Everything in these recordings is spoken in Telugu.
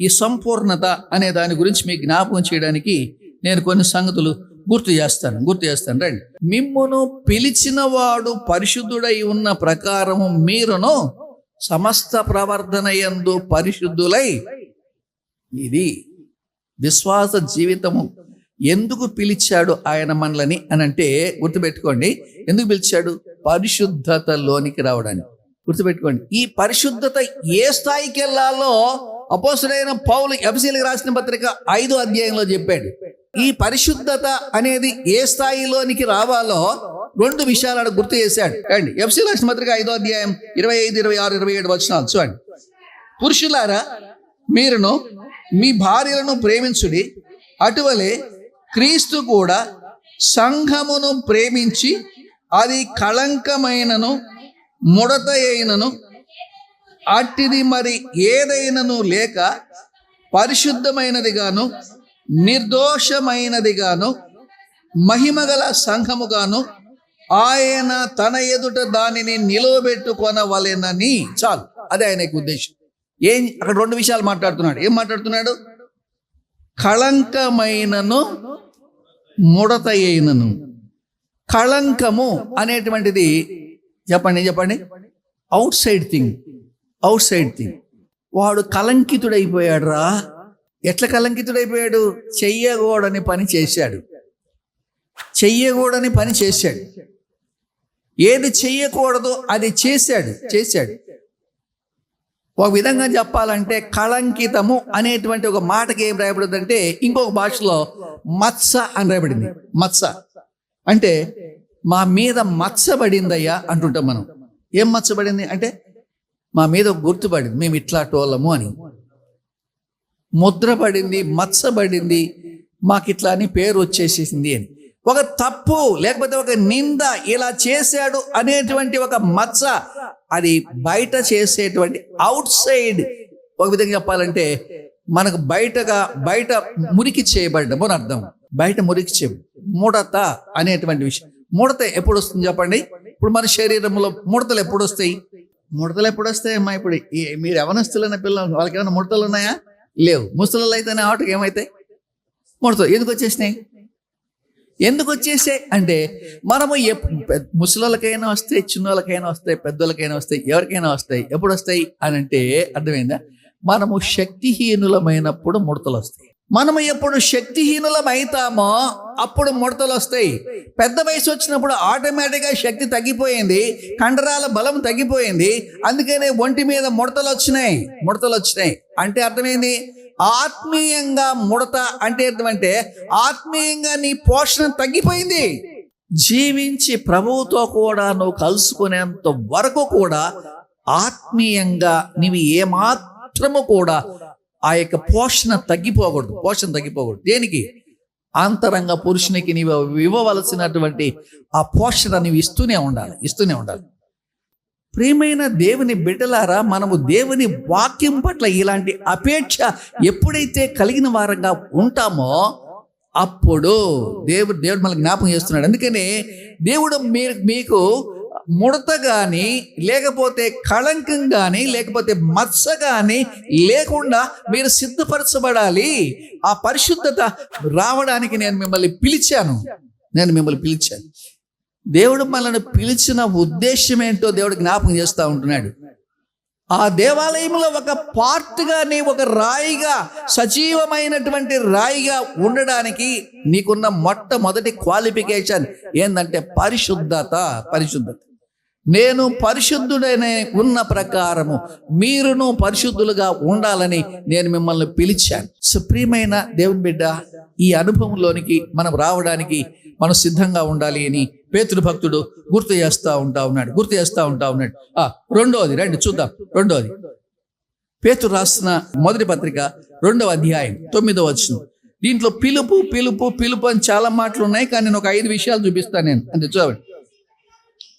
ఈ సంపూర్ణత అనే దాని గురించి మీ జ్ఞాపకం చేయడానికి నేను కొన్ని సంగతులు గుర్తు చేస్తాను గుర్తు చేస్తాను. రండి. మిమ్మును పిలిచినవాడు పరిశుద్ధుడై ఉన్న ప్రకారము మీరును సమస్త ప్రవర్ధన యందు పరిశుద్ధులై ఇది విశ్వాస జీవితము. ఎందుకు పిలిచాడు ఆయన మనలని అని అంటే గుర్తుపెట్టుకోండి. ఎందుకు పిలిచాడు? పరిశుద్ధతలోనికి రావడానికి. గుర్తుపెట్టుకోండి. ఈ పరిశుద్ధత ఏ స్థాయికి వెళ్ళాలో అపోసరైన పౌలు ఎఫ్సీలకు రాసిన పత్రిక ఐదు అధ్యాయంలో చెప్పాడు. ఈ పరిశుద్ధత అనేది ఏ స్థాయిలోనికి రావాలో రెండు విషయాలు ఆడ గుర్తు చేశాడు. అండి ఎఫ్సీ రాసిన పత్రిక ఐదో అధ్యాయం ఇరవై ఐదు ఇరవై ఆరు ఇరవై ఏడు వచ్చినాలు చూడండి. పురుషులారా మీరును మీ భార్యలను ప్రేమించుడి అటువలే క్రీస్తు కూడా సంఘమును ప్రేమించి అది కళంకమైనను ముడత అయినను అట్టిది మరి ఏదైనను లేక పరిశుద్ధమైనదిగాను నిర్దోషమైనదిగాను మహిమగల సంఘముగాను ఆయన తన ఎదుట దానిని నిలవబెట్టుకొనవలెనని చాలు. అదే ఆయనకు ఉద్దేశం. ఏం అక్కడ రెండు విషయాలు మాట్లాడుతున్నాడు. ఏం మాట్లాడుతున్నాడు? కళంకమైనను ముడత అయినను కళంకము అనేటువంటిది చెప్పండి చెప్పండి. Outside thing outside thing వాడు కలంకితుడైపోయాడు రా ఎట్లా కలంకితుడైపోయాడు? చెయ్యకూడని పని చేశాడు. చెయ్యకూడని పని చేశాడు. ఏది చెయ్యకూడదో అది చేశాడు చేశాడు. ఒక విధంగా చెప్పాలంటే కళంకితము అనేటువంటి ఒక మాటకి ఏం రాయబడింది అంటే ఇంకొక భాషలో మత్స అని రాయబడింది. మత్స. అంటే మా మీద మచ్చబడిందయ్యా అంటుంటాం మనం. ఏం మచ్చబడింది అంటే మా మీద గుర్తుపడింది మేము ఇట్లా టోళ్ళము అని. ముద్రపడింది మచ్చబడింది మాకు ఇట్లా అని పేరు వచ్చేసేసింది అని. ఒక తప్పు లేకపోతే ఒక నింద ఇలా చేశాడు అనేటువంటి ఒక మచ్చ అది బయట చేసేటువంటి అవుట్ సైడ్. ఒక విధంగా చెప్పాలంటే మనకు బయటగా బయట మురికి చేయబడ్డము అని అర్థం. బయట మురికి చేయ ముడత అనేటువంటి విషయం. ముడత ఎప్పుడు వస్తుంది చెప్పండి. ఇప్పుడు మన శరీరంలో ముడతలు ఎప్పుడు వస్తాయి ముడతలు ఎప్పుడు వస్తాయి అమ్మా ఇప్పుడు? మీరు ఎవనస్తులైన పిల్లలు వాళ్ళకి ఏమైనా ముడతలు ఉన్నాయా? లేవు. ముసలు అయితేనే ఆటకి ఏమైతాయి? ముడతలు. ఎందుకు వచ్చేసినాయి? ఎందుకు వచ్చేసాయి? అంటే మనము ముసలోళ్ళకైనా వస్తాయి చిన్నోళ్ళకైనా వస్తాయి పెద్దోళ్ళకైనా వస్తాయి ఎవరికైనా వస్తాయి. ఎప్పుడు వస్తాయి అని అంటే అర్థమైందా? మనము శక్తిహీనులమైనప్పుడు ముడతలు వస్తాయి మనము ఎప్పుడు శక్తిహీనులమైతామో అప్పుడు ముడతలు వస్తాయి. పెద్ద వయసు వచ్చినప్పుడు ఆటోమేటిక్గా శక్తి తగ్గిపోయింది. కండరాల బలం తగ్గిపోయింది. అందుకనే ఒంటి మీద ముడతలు వచ్చినాయి. ముడతలు వచ్చినాయి. అంటే అర్థమైంది? ఆత్మీయంగా ముడత అంటే అర్థమంటే ఆత్మీయంగా నీ పోషణ తగ్గిపోయింది. జీవించి ప్రభువుతో కూడా నువ్వు కలుసుకునేంత వరకు కూడా ఆత్మీయంగా నీవు ఏమాత్రము కూడా ఆ యొక్క పోషణ తగ్గిపోకూడదు పోషణ తగ్గిపోకూడదు. దేనికి? అంతరంగ పురుషునికి నీవు ఇవ్వవలసినటువంటి ఆ పోషణ నీవు ఇస్తూనే ఉండాలి ఇస్తూనే ఉండాలి. ప్రియమైన దేవుని బిడ్డలారా మనము దేవుని వాక్యం పట్ల ఇలాంటి అపేక్ష ఎప్పుడైతే కలిగిన వారంగా ఉంటామో అప్పుడు దేవుడు దేవుడు మనకు జ్ఞాపకం చేస్తున్నాడు. అందుకని దేవుడు మీరు మీకు ముడత కానీ లేకపోతే కళంకం కానీ లేకపోతే మచ్చ కానీ లేకుండా మీరు సిద్ధపరచబడాలి. ఆ పరిశుద్ధత రావడానికి నేను మిమ్మల్ని పిలిచాను. నేను మిమ్మల్ని పిలిచాను. దేవుడు మనల్ని పిలిచిన ఉద్దేశం ఏంటో దేవుడు జ్ఞాపకం చేస్తూ ఉంటున్నాడు. ఆ దేవాలయంలో ఒక పార్ట్గా నీ ఒక రాయిగా సజీవమైనటువంటి రాయిగా ఉండడానికి నీకున్న మొట్టమొదటి క్వాలిఫికేషన్ ఏంటంటే పరిశుద్ధత పరిశుద్ధత. నేను పరిశుద్ధుడనే ఉన్న ప్రకారము మీరును పరిశుద్ధులుగా ఉండాలని నేను మిమ్మల్ని పిలిచాను. సుప్రియమైన దేవుని బిడ్డ ఈ అనుభవంలోనికి మనం రావడానికి మనం సిద్ధంగా ఉండాలి అని పేతుడు భక్తుడు గుర్తు చేస్తూ ఉంటా ఉన్నాడు గుర్తు చేస్తూ ఉంటా ఉన్నాడు. ఆ, రెండోది రండి చూద్దాం రెండోది. పేతురు రాసిన మొదటి పత్రిక రెండవ అధ్యాయం తొమ్మిదవ వచ్చిన దీంట్లో పిలుపు పిలుపు పిలుపు అని చాలా మాటలు ఉన్నాయి కానీ నేను ఒక ఐదు విషయాలు చూపిస్తాను నేను. అంతే చూడండి.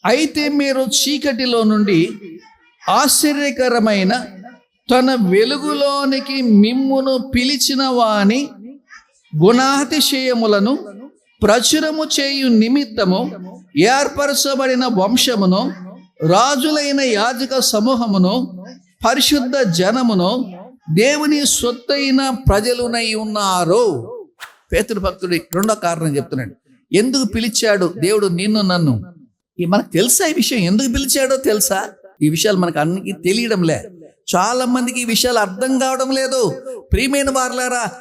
అయితే మీరు చీకటిలో నుండి ఆశ్చర్యకరమైన తన వెలుగులోనికి మిమ్మును పిలిచిన వాని గుణాతిశయములను ప్రచురము చేయు నిమిత్తము ఏర్పరచబడిన వంశమును రాజులైన యాజక సమూహమును పరిశుద్ధ జనమును దేవుని సొత్తైన ప్రజలునై ఉన్నారు. పేతృభక్తుడి రెండో కారణం చెప్తున్నాడు. ఎందుకు పిలిచాడు? దేవుడు నిన్ను నన్ను ఈ మనకు తెలుసా ఈ విషయం? ఎందుకు పిలిచాడో తెలుసా? ఈ విషయాలు మనకు అన్ని తెలియడం లే చాలా మందికి ఈ విషయాలు అర్థం కావడం లేదు. ప్రియమైన వారులారా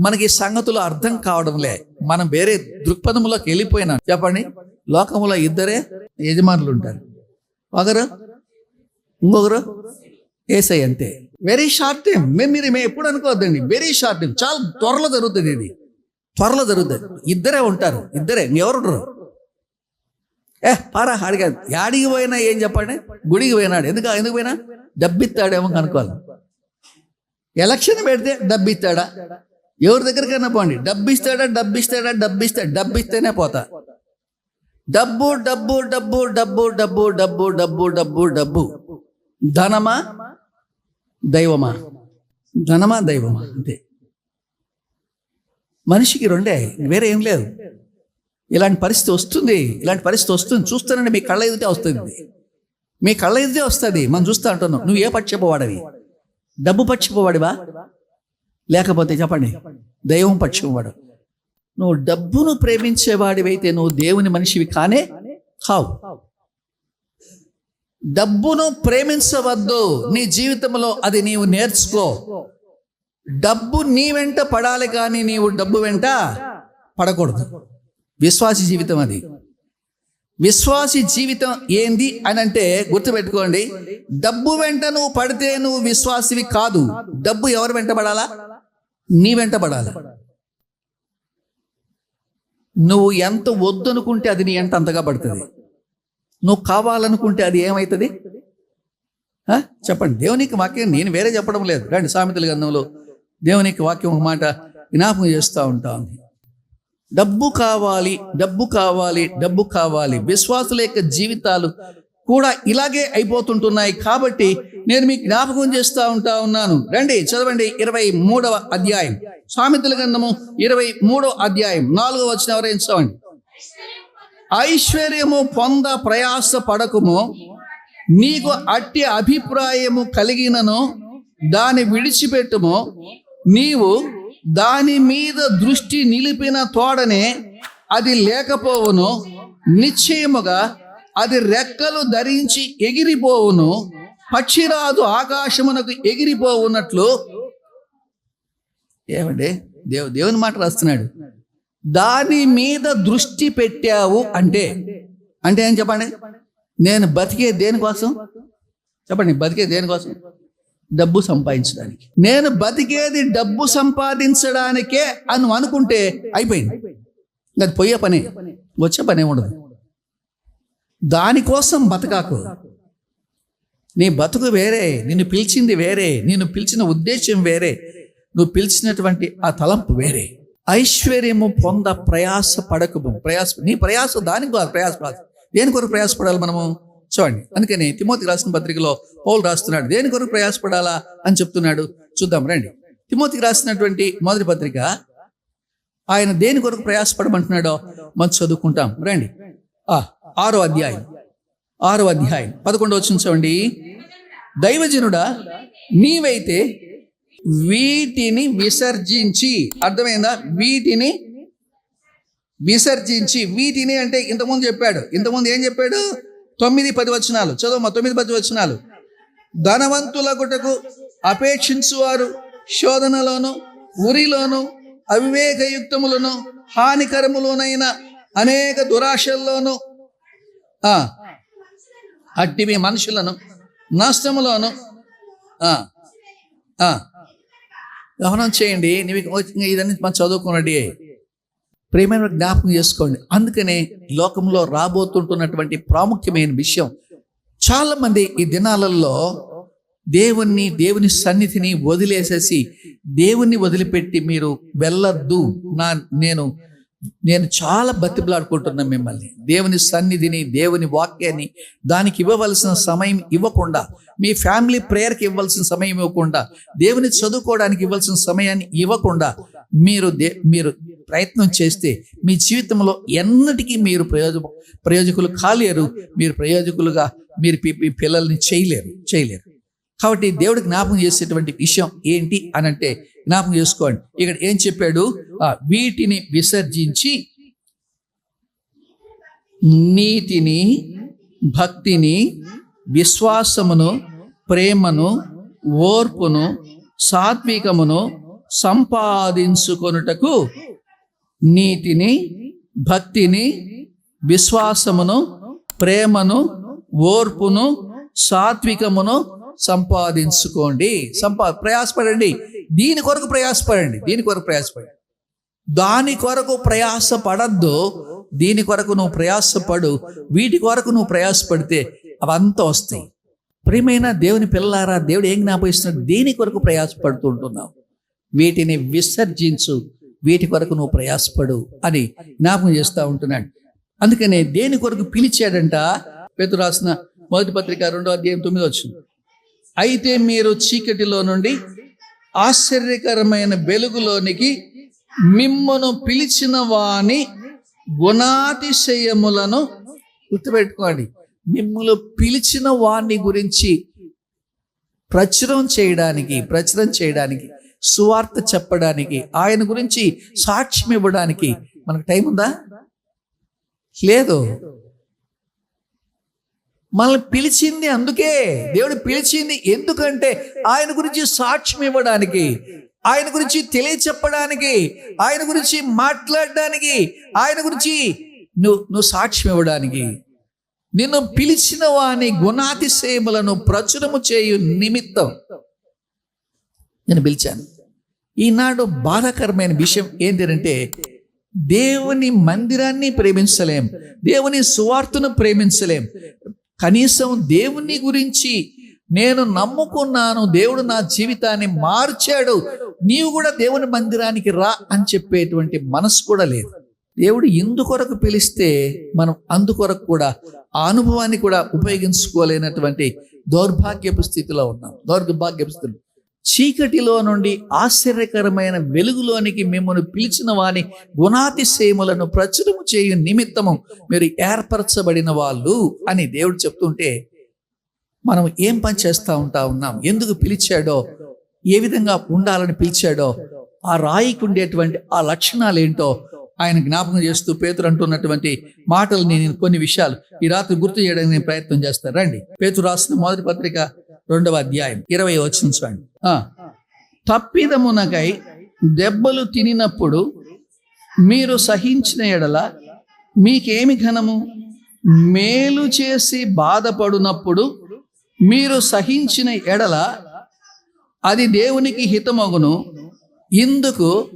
మనకి సంగతులు అర్థం కావడం లే మనం వేరే దృక్పథంలోకి వెళ్ళిపోయినా. చెప్పండి. లోకంలో ఇద్దరే యజమానులు ఉంటారు. ఒకరు ఇంకొకరు ఏసై అంతే. వెరీ షార్ట్ టైం మేము మీరు మేము ఎప్పుడు అనుకోవద్దండి. వెరీ షార్ట్ టైం చాలా త్వరలో జరుగుతుంది ఇది. త్వరలో జరుగుతుంది. ఇద్దరే ఉంటారు. ఇద్దరే. ఎవరు ఉండరు ఏ పారా అడిగా యాడికి పోయినా ఏం చెప్పండి? గుడికి పోయినాడు. ఎందుకు ఎందుకు పోయినా? డబ్బిస్తాడేమో కనుక్కోవాలి. ఎలక్షన్ పెడితే డబ్బిస్తాడా ఎవరి దగ్గరికైనా పోండి. డబ్బిస్తాడా డబ్బిస్తాడా డబ్బిస్తాడు డబ్బిస్తేనే పోతా. డబ్బు డబ్బు డబ్బు డబ్బు డబ్బు డబ్బు డబ్బు డబ్బు డబ్బు. ధనమా? దైవమా? ధనమా దైవమా? అంతే. మనిషికి రెండే. వేరే ఏం లేదు. ఇలాంటి పరిస్థితి వస్తుంది ఇలాంటి పరిస్థితి వస్తుంది. చూస్తానండి మీ కళ్ళ ఎదుటే వస్తుంది. మీ కళ్ళ ఎదుటే వస్తుంది. మనం చూస్తా అంటున్నాం నువ్వు ఏ పక్షపోవాడివి డబ్బు పక్షపోవాడివా లేకపోతే చెప్పండి. దైవం పక్షపోవాడు నువ్వు డబ్బును ప్రేమించేవాడివైతే నువ్వు దేవుని మనిషివి కానే కావు. డబ్బును ప్రేమించవద్దు. నీ జీవితంలో అది నీవు నేర్చుకో. డబ్బు నీ వెంట పడాలి కానీ నీవు డబ్బు వెంట పడకూడదు. విశ్వాసి జీవితం అది. విశ్వాసి జీవితం ఏంది అని అంటే గుర్తుపెట్టుకోండి డబ్బు వెంట నువ్వు పడితే నువ్వు విశ్వాసివి కాదు. డబ్బు ఎవరు వెంటబడాలా నీ వెంటబడాలి నువ్వు ఎంత వద్దనుకుంటే అది నీ ఎంట అంతగా పడుతుంది. నువ్వు కావాలనుకుంటే అది ఏమవుతుంది చెప్పండి. దేవునికి వాక్యం నేను వేరే చెప్పడం లేదు. రండి సామెతల గంధంలో దేవునికి వాక్యం ఒక మాట జ్ఞాపకం చేస్తూ ఉంటా ఉంది డబ్బు కావాలి డబ్బు కావాలి డబ్బు కావాలి. విశ్వాసుల యొక్క జీవితాలు కూడా ఇలాగే అయిపోతుంటున్నాయి కాబట్టి నేను మీకు జ్ఞాపకం చేస్తూ ఉంటా ఉన్నాను. రండి చదవండి ఇరవై మూడవ అధ్యాయం. సామెతల గ్రంథము ఇరవై మూడవ అధ్యాయం. నాలుగవ వచ్చిన ఎవరైనా చదవండి ఐశ్వర్యము పొంద ప్రయాస పడకుము నీకు అట్టి అభిప్రాయము కలిగినను దాని విడిచిపెట్టుము నీవు దాని మీద దృష్టి నిలిపిన తోడనే అది లేకపోవును నిశ్చయముగా అది రెక్కలు ధరించి ఎగిరిపోవును పక్షిరాజు ఆకాశమునకు ఎగిరిపోవున్నట్లు ఏమండి? దేవు దేవుని మాట రాస్తున్నాడు. దాని మీద దృష్టి పెట్టావు అంటే అంటే ఏం చెప్పండి? నేను బతికే దేనికోసం? చెప్పండి బతికే దేనికోసం? డబ్బు సంపాదించడానికి. నేను బతికేది డబ్బు సంపాదించడానికే అని అనుకుంటే అయిపోయింది. అది పోయే పనే. వచ్చే పనే ఉండదు. దానికోసం బతకాకు. నీ బతుకు వేరే నిన్ను పిలిచింది వేరే నిన్ను పిలిచిన ఉద్దేశం వేరే నువ్వు పిలిచినటువంటి ఆ తలంపు వేరే. ఐశ్వర్యము పొంద ప్రయాస పడకము ప్రయాస నీ ప్రయాస దానికి కాదు ప్రయాసపడాలి దేని కొరకు ప్రయాసపడాలి మనము? చూడండి. అందుకని తిమోతి రాసిన పత్రికలో పౌలు రాస్తున్నాడు. దేని కొరకు ప్రయాసపడాలా అని చెప్తున్నాడు? చూద్దాం రండి. తిమోతికి రాసినటువంటి మొదటి పత్రిక ఆయన దేని కొరకు ప్రయాసపడమంటున్నాడో మనం చదువుకుంటాం. రండి. ఆ, ఆరో అధ్యాయం. ఆరో అధ్యాయం. పదకొండో వచ్చిన చూడండి. దైవజనుడా నీవైతే వీటిని విసర్జించి అర్థమైందా? వీటిని విసర్జించి వీటిని అంటే ఇంతకుముందు చెప్పాడు. ఇంతకుముందు ఏం చెప్పాడు? తొమ్మిది పది వచనాలు. చదువు తొమ్మిది పది వచనాలు. ధనవంతుల గుటకు అపేక్షించువారు శోధనలోను ఉరిలోను అవివేకయుక్తములను హానికరములోనైన అనేక దురాశల్లోను అట్టివి మనుషులను నష్టములోను గమనం చేయండి. నీవు ఇదన్నీ మనం చదువుకున్నది ప్రేమైన జ్ఞాపకం చేసుకోండి. అందుకనే లోకంలో రాబోతుంటున్నటువంటి ప్రాముఖ్యమైన విషయం చాలామంది ఈ దినాలలో దేవుణ్ణి దేవుని సన్నిధిని వదిలేసేసి దేవుణ్ణి వదిలిపెట్టి మీరు వెళ్ళద్దు. నా నేను నేను చాలా బతిబలాడుకుంటున్నాను మిమ్మల్ని. దేవుని సన్నిధిని దేవుని వాక్యాన్ని దానికి ఇవ్వవలసిన సమయం ఇవ్వకుండా మీ ఫ్యామిలీ ప్రేయర్కి ఇవ్వాల్సిన సమయం ఇవ్వకుండా దేవుని చదువుకోవడానికి ఇవ్వాల్సిన సమయాన్ని ఇవ్వకుండా మీరు దే మీరు ప్రయత్నం చేస్తే మీ జీవితంలో ఎన్నటికీ మీరు ప్రయోజ ప్రయోజకులు కాలేరు. మీరు ప్రయోజకులుగా మీరు మీ పిల్లల్ని చేయలేరు చేయలేరు. కాబట్టి దేవుడు జ్ఞాపకం చేసేటువంటి విషయం ఏంటి అని అంటే జ్ఞాపకం చేసుకోండి. ఇక్కడ ఏం చెప్పాడు? వీటిని విసర్జించి నీతిని భక్తిని విశ్వాసమును ప్రేమను ఓర్పును సాత్వికమును సంపాదించుకొనుటకు నీతిని భక్తిని విశ్వాసమును ప్రేమను ఓర్పును సాత్వికమును సంపాదించుకోండి. సంపా ప్రయాసపడండి. దీని కొరకు ప్రయాసపడండి. దీని కొరకు ప్రయాసపడండి. దాని కొరకు ప్రయాసపడద్దు. దీని కొరకు నువ్వు ప్రయాసపడు. వీటి కొరకు నువ్వు ప్రయాసపడితే అవంతా వస్తాయి. ప్రియమైన దేవుని పిల్లలారా దేవుడు ఏం జ్ఞాపకిస్తున్నాడు దేని కొరకు ప్రయాసపడుతూ ఉంటున్నావు. వీటిని విసర్జించు. వీటి కొరకు నువ్వు ప్రయాసపడు అని జ్ఞాపకం చేస్తూ ఉంటున్నాడు. అందుకనే దేని కొరకు పిలిచాడంట? పేతురు రాసిన మొదటి పత్రిక రెండో అధ్యాయం తొమ్మిది వచ్చింది అయితే మీరు చీకటిలో నుండి ఆశ్చర్యకరమైన వెలుగులోనికి మిమ్మను పిలిచిన వాని గుణాతిశయములను గుర్తుపెట్టుకోండి. మిమ్మల్ని పిలిచిన వాణ్ణి గురించి ప్రచురం చేయడానికి ప్రచురం చేయడానికి సువార్త చెప్పడానికి ఆయన గురించి సాక్ష్యం ఇవ్వడానికి మనకు టైం ఉందా? లేదు. మనల్ని పిలిచింది అందుకే. దేవుడు పిలిచింది ఎందుకంటే ఆయన గురించి సాక్ష్యం ఇవ్వడానికి ఆయన గురించి తెలియచెప్పడానికి ఆయన గురించి మాట్లాడడానికి ఆయన గురించి నువ్వు నువ్వు సాక్ష్యం ఇవ్వడానికి. నిన్ను పిలిచిన వాని గుణాతిశయములను ప్రచురము చేయు నిమిత్తం నేను పిలిచాను. ఈనాడు బాధాకరమైన విషయం ఏంటంటే దేవుని మందిరాన్ని ప్రేమించలేం దేవుని సువార్తను ప్రేమించలేం. కనీసం దేవుని గురించి నేను నమ్ముకున్నాను దేవుడు నా జీవితాన్ని మార్చాడు నీవు కూడా దేవుని మందిరానికి రా అని చెప్పేటువంటి మనసు కూడా లేదు. దేవుడు ఇందుకొరకు పిలిస్తే మనం అందుకొరకు కూడా ఆ అనుభవాన్ని కూడా ఉపయోగించుకోలేనటువంటి దౌర్భాగ్యపు స్థితిలో ఉన్నాం. దౌర్భాగ్యపు స్థితిలో. చీకటిలో నుండి ఆశ్చర్యకరమైన వెలుగులోనికి మిమ్మల్ని పిలిచిన వాని గుణాతిశయములను ప్రచురము చేయు నిమిత్తము మీరు ఏర్పరచబడిన వాళ్ళు అని దేవుడు చెప్తుంటే మనం ఏం పని చేస్తూ ఉంటా ఉన్నాం? ఎందుకు పిలిచాడో? ఏ విధంగా ఉండాలని పిలిచాడో? ఆ రాయికి ఉండేటువంటి ఆ లక్షణాలు ఏంటో ఆయన జ్ఞాపకం చేస్తూ పేతురు అంటున్నటువంటి మాటలు నేను కొన్ని విషయాలు ఈ రాత్రి గుర్తు చేయడానికి నేను ప్రయత్నం చేస్తాను. రండి. పేతురు రాసిన మొదటి పత్రిక రెండవ అధ్యాయం. ఇరవై వచ్చిన చూడండి. ఆ, తప్పిదమునకై దెబ్బలు తినినప్పుడు మీరు సహించిన ఎడల మీకేమి ఘనము? మేలు చేసి బాధపడినప్పుడు మీరు సహించిన ఎడల అది దేవునికి హితమగును. ఇందుకు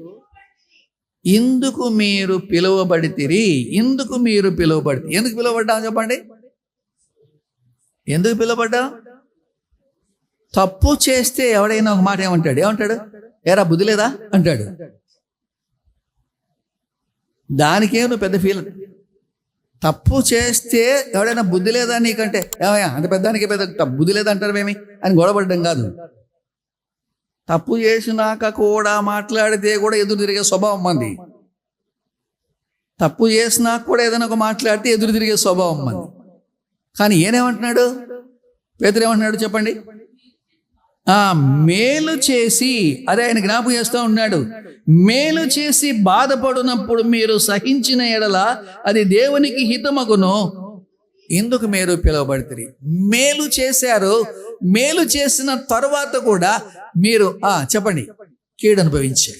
ఇందుకు మీరు పిలువబడితిరి. ఇందుకు మీరు పిలువబడి ఎందుకు పిలువబడ్డా చెప్పండి? ఎందుకు పిలువబడ్డా? తప్పు చేస్తే ఎవడైనా ఒక మాట ఏమంటాడు? ఏమంటాడు? ఏరా బుద్ధి లేదా? అంటాడు. దానికే నువ్వు పెద్ద ఫీల్ తప్పు చేస్తే ఎవడైనా బుద్ధి లేదా నీకంటే? ఏమయ్యా అంత పెద్దానికి పెద్ద త- బుద్ధి లేదంటారు మేమి అని గొడవపడడం కాదు. తప్పు చేసినాక కూడా మాట్లాడితే కూడా ఎదురు తిరిగే స్వభావం మంది. తప్పు చేసినాక కూడా ఏదైనా ఒక మాట్లాడితే ఎదురు తిరిగే స్వభావం మంది. కానీ ఏనేమంటున్నాడు పేదరేమంటున్నాడు చెప్పండి? మేలు చేసి అదే ఆయన జ్ఞాపకం చేస్తూ ఉన్నాడు. మేలు చేసి బాధపడినప్పుడు మీరు సహించిన ఎడల అది దేవునికి హితమగును. ఎందుకు మీరు పిలువబడుతుంది మేలు చేశారు. మేలు చేసిన తర్వాత కూడా మీరు ఆ చెప్పండి. కీడు అనుభవించారు.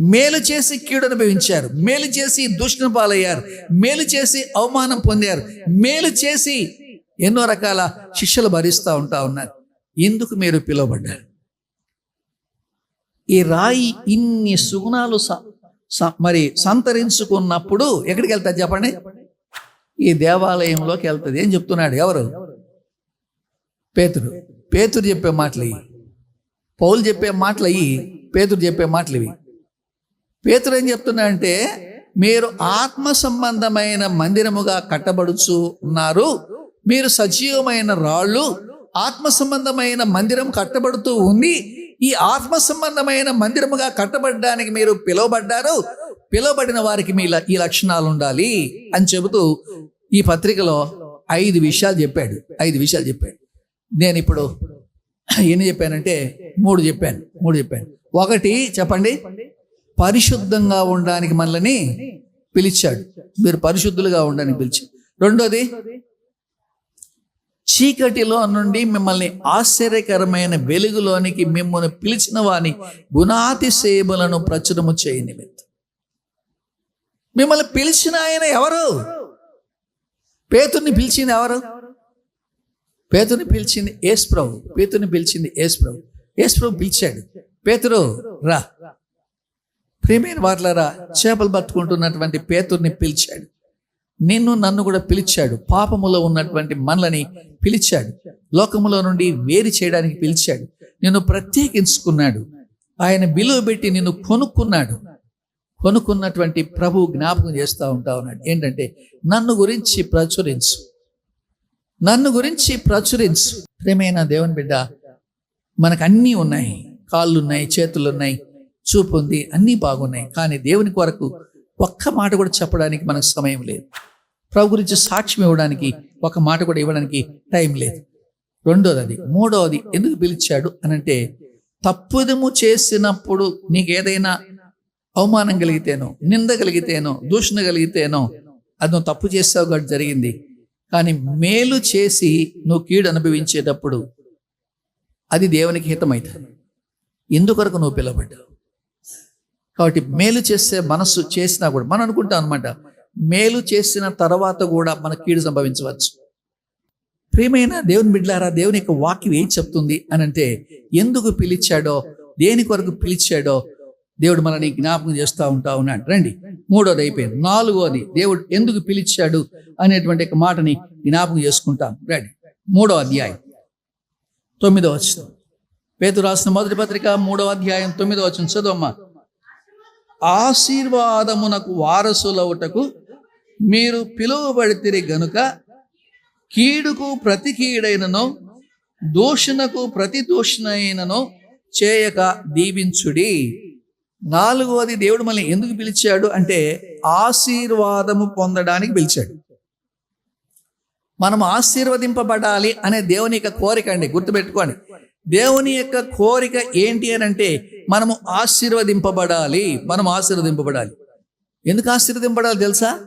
మేలు చేసి కీడు అనుభవించారు. మేలు చేసి దూషణ పాలయ్యారు. మేలు చేసి అవమానం పొందారు. మేలు చేసి ఎన్నో రకాల శిక్షలు భరిస్తూ ఉంటా ఉన్నారు. ఎందుకు మీరు పిలువబడ్డారు? ఈ రాయి ఇన్ని సుగుణాలు స- స- మరి సంతరించుకున్నప్పుడు ఎక్కడికి వెళ్తారు చెప్పండి? ఈ దేవాలయంలోకి వెళ్తుంది ఏం చెప్తున్నాడు ఎవరు? పేతుడు పేతురు చెప్పే మాటలు ఇవి. పౌలు చెప్పే మాటలు అయ్యి పేతుడు చెప్పే మాటలు ఇవి. పేతురు ఏం చెప్తున్నా అంటే మీరు ఆత్మ సంబంధమైన మందిరముగా కట్టబడుచు ఉన్నారు మీరు సజీవమైన రాళ్ళు ఆత్మ సంబంధమైన మందిరం కట్టబడుతూ ఉంది. ఈ ఆత్మ సంబంధమైన మందిరముగా కట్టబడడానికి మీరు పిలువబడ్డారు. పిలువబడిన వారికి మీ ల- ఈ లక్షణాలు ఉండాలి అని చెబుతూ ఈ పత్రికలో ఐదు విషయాలు చెప్పాడు. ఐదు విషయాలు చెప్పాడు. నేను ఇప్పుడు ఎన్ని చెప్పానంటే మూడు చెప్పాను. మూడు చెప్పాను. ఒకటి చెప్పండి. పరిశుద్ధంగా ఉండడానికి మనల్ని పిలిచాడు. మీరు పరిశుద్ధులుగా ఉండడానికి పిలిచాడు రెండోది చీకటిలో నుండి మిమ్మల్ని ఆశ్చర్యకరమైన వెలుగులోనికి మిమ్మల్ని పిలిచిన వాని గుణాతిశయములను ప్రచురము చేయ నిమిత్తం. మిమ్మల్ని పిలిచిన ఆయన ఎవరు? పేతుర్ని పిలిచింది ఎవరు? పేతుని పిలిచింది ఏసుప్రభు పేతుని పిలిచింది ఏసుప్రభు ఏసుప్రభు పిలిచాడు. పేతురు రా. ప్రేమైన వార్లరా చేపలు పట్టుకుంటున్నటువంటి పేతుర్ని పిలిచాడు. నిన్ను నన్ను కూడా పిలిచాడు. పాపములో ఉన్నటువంటి మనలని పిలిచాడు. లోకములో నుండి వేరు చేయడానికి పిలిచాడు. నిన్ను ప్రత్యేకించుకున్నాడు. ఆయన విలువ పెట్టి నిన్ను కొనుక్కున్నాడు. కొనుక్కున్నటువంటి ప్రభు జ్ఞాపకం చేస్తూ ఉంటా ఉన్నాడు. ఏంటంటే నన్ను గురించి ప్రచురించు. నన్ను గురించి ప్రచురించు. ప్రేమైన దేవుని బిడ్డ మనకు అన్నీ ఉన్నాయి. కాళ్ళు ఉన్నాయి చేతులు ఉన్నాయి చూపు ఉంది అన్నీ బాగున్నాయి. కానీ దేవుని కొరకు ఒక్క మాట కూడా చెప్పడానికి మనకు సమయం లేదు. ప్రభు గురించి సాక్ష్యం ఇవ్వడానికి ఒక మాట కూడా ఇవ్వడానికి టైం లేదు. రెండోది అది మూడవది ఎందుకు పిలిచాడు అనంటే తప్పుదము చేసినప్పుడు నీకు ఏదైనా అవమానం కలిగితేనో నింద కలిగితేనో దూషణ కలిగితేనో అది నువ్వు తప్పు చేసావు కాబట్టి జరిగింది. కానీ మేలు చేసి నువ్వు కీడు అనుభవించేటప్పుడు అది దేవునికి హితమవుతుంది ఎందుకొరకు నువ్వు పిలవబడ్డావు. కాబట్టి మేలు చేసే మనస్సు చేసినా కూడా మనం అనుకుంటాం అనమాట మేలు చేసిన తర్వాత కూడా మన కీడు సంభవించవచ్చు. ప్రియమైన దేవుని బిడ్డలారా దేవుని యొక్క వాక్యం ఏం చెప్తుంది అని అంటే ఎందుకు పిలిచాడో దేని కొరకు పిలిచాడో దేవుడు మనని జ్ఞాపకం చేస్తూ ఉంటా ఉన్నాడు. రండి మూడోది అయిపోయింది. నాలుగోది దేవుడు ఎందుకు పిలిచాడు అనేటువంటి ఒక మాటని జ్ఞాపకం చేసుకుంటాం. రండి మూడో అధ్యాయం. తొమ్మిదో వచ్చిన పేతు రాసిన మొదటి పత్రిక మూడో అధ్యాయం తొమ్మిదో వచ్చిన చదువమ్మా. ఆశీర్వాదమునకు వారసులవుటకు మీరు పిలువబడితిరి గనుక కీడుకు ప్రతి కీడైనను దూషణకు ప్రతి దూషణైనను చేయక దీవించుడి. నాలుగవది దేవుడు మనల్ని ఎందుకు పిలిచాడు అంటే ఆశీర్వాదము పొందడానికి పిలిచాడు. మనం ఆశీర్వదింపబడాలి అనే దేవుని యొక్క కోరిక అండి గుర్తుపెట్టుకోండి. దేవుని యొక్క కోరిక ఏంటి అని అంటే మనము ఆశీర్వదింపబడాలి. మనం ఆశీర్వదింపబడాలి. ఎందుకు ఆశీర్వదింపబడాలి తెలుసా?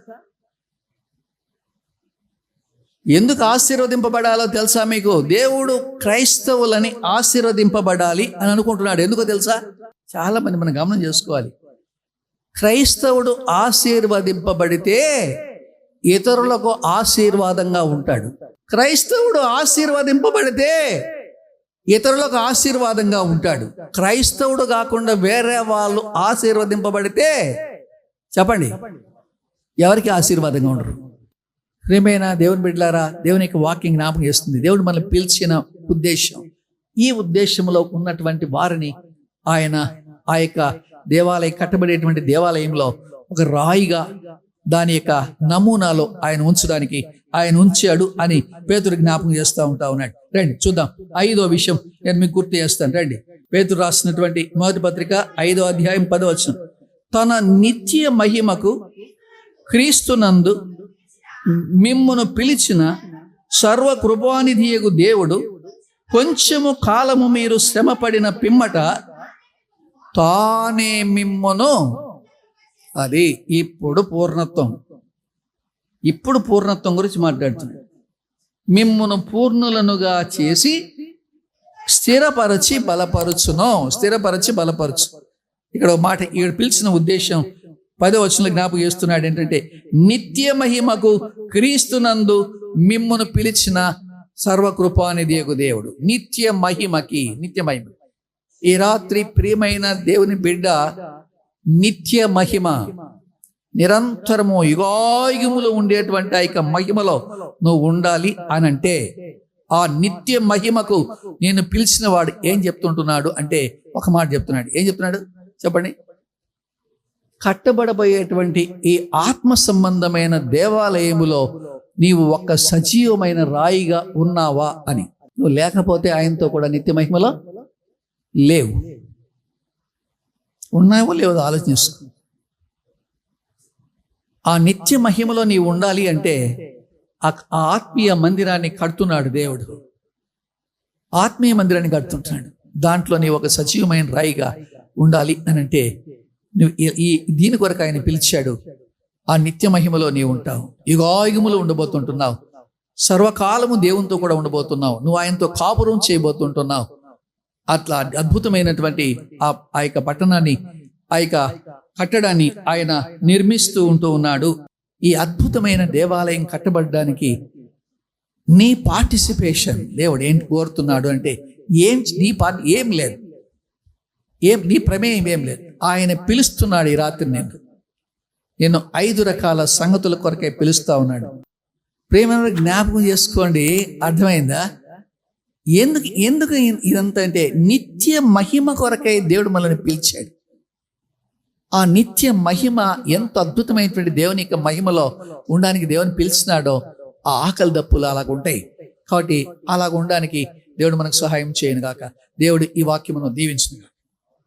ఎందుకు ఆశీర్వదింపబడాలో తెలుసా మీకు? దేవుడు క్రైస్తవులని ఆశీర్వదింపబడాలి అని అనుకుంటున్నాడు. ఎందుకో తెలుసా? చాలా మంది మనం గమనం చేసుకోవాలి. క్రైస్తవుడు ఆశీర్వదింపబడితే ఇతరులకు ఆశీర్వాదంగా ఉంటాడు. క్రైస్తవుడు ఆశీర్వదింపబడితే ఇతరులకు ఆశీర్వాదంగా ఉంటాడు. క్రైస్తవుడు కాకుండా వేరే వాళ్ళు ఆశీర్వదింపబడితే చెప్పండి. ఎవరికి ఆశీర్వాదంగా ఉండరు? ప్రేమైన దేవుని బిడ్డలారా దేవుని యొక్క వాకింగ్ జ్ఞాపకం చేస్తుంది. దేవుడు మనల్ని పిలిచిన ఉద్దేశం. ఈ ఉద్దేశంలో ఉన్నటువంటి వారిని ఆయన ఆ యొక్క దేవాలయం కట్టబడేటువంటి దేవాలయంలో ఒక రాయిగా దాని యొక్క నమూనాలో ఆయన ఉంచడానికి ఆయన ఉంచాడు అని పేతురు జ్ఞాపకం చేస్తూ ఉంటా ఉన్నాడు. రండి చూద్దాం. ఐదో విషయం నేను మీకు గుర్తు చేస్తాను. రండి. పేతురు రాసినటువంటి మొదటి పత్రిక ఐదో అధ్యాయం పదవచ్చు తన నిత్య మహిమకు క్రీస్తునందు మిమ్మును పిలిచిన సర్వకృపానిధియగు దేవుడు కొంచెము కాలము మీరు శ్రమపడిన పిమ్మట తానే మిమ్మును అది ఇప్పుడు పూర్ణత్వం. ఇప్పుడు పూర్ణత్వం గురించి మాట్లాడుతున్నాడు. మిమ్మును పూర్ణులనుగా చేసి స్థిరపరచి బలపరుచును. స్థిరపరచి బలపరచు. ఇక్కడ మాట ఇక్కడ పిలిచిన ఉద్దేశం పదో వచనంలో జ్ఞాపకం చేస్తున్నాడు ఏంటంటే నిత్య మహిమకు క్రీస్తునందు మిమ్మును పిలిచిన సర్వకృపానిధియకు దేవుడు. నిత్య మహిమకి నిత్య మహిమ ఈ రాత్రి ప్రియమైన దేవుని బిడ్డ నిత్య మహిమ. నిరంతరము యుగాయుగములు ఉండేటువంటి ఆ యొక్క మహిమలో నువ్వు ఉండాలి అని అంటే ఆ నిత్య మహిమకు నేను పిలిచిన వాడు ఏం చెప్తుంటున్నాడు అంటే ఒక మాట చెప్తున్నాడు. ఏం చెప్తున్నాడు? చెప్పండి. కట్టబడబోయేటువంటి ఈ ఆత్మ సంబంధమైన దేవాలయములో నీవు ఒక సజీవమైన రాయిగా ఉన్నావా అని. నువ్వు లేకపోతే ఆయనతో కూడా నిత్య మహిమలో లేవు. ఉన్నావో లేవో ఆలోచించుకో ఆ నిత్య మహిమలో నీవు ఉండాలి అంటే ఆ ఆ ఆత్మీయ మందిరాన్ని కడుతున్నాడు దేవుడు. ఆత్మీయ మందిరాన్ని కడుతుంటున్నాడు దాంట్లో నీ ఒక సజీవమైన రాయిగా ఉండాలి అని అంటే నువ్వు ఈ దీని కొరకు ఆయన పిలిచాడు. ఆ నిత్య మహిమలో నీవు ఉంటావు. యుగాయుగములు ఉండబోతుంటున్నావు. సర్వకాలము దేవునితో కూడా ఉండబోతున్నావు. నువ్వు ఆయనతో కాపురం చేయబోతుంటున్నావు. అట్లా అద్భుతమైనటువంటి ఆ ఆ యొక్క పట్టణాన్ని ఆ యొక్క కట్టడాన్ని ఆయన నిర్మిస్తూ ఉంటూ ఉన్నాడు. ఈ అద్భుతమైన దేవాలయం కట్టబడడానికి నీ పార్టిసిపేషన్ దేవుడు ఏంటి కోరుతున్నాడు అంటే ఏం నీ పార్ట్ ఏం లేదు. ఏం నీ ప్రమేయం ఏం లేదు. ఆయన పిలుస్తున్నాడు ఈ రాత్రి నేను. నేను ఐదు రకాల సంగతుల కొరకే పిలుస్తా ఉన్నాడు. ప్రేమ జ్ఞాపకం చేసుకోండి. అర్థమైందా? ఎందుకు ఎందుకు ఇదంతా అంటే నిత్య మహిమ కొరకై దేవుడు మనల్ని పిలిచాడు. ఆ నిత్య మహిమ ఎంత అద్భుతమైనటువంటి దేవుని యొక్క మహిమలో ఉండడానికి దేవుని పిలిచినాడో ఆ ఆకలి దప్పులు అలాగ ఉంటాయి. కాబట్టి అలాగ ఉండడానికి దేవుడు మనకు సహాయం చేయను గాక దేవుడు ఈ వాక్యమును దీవించిన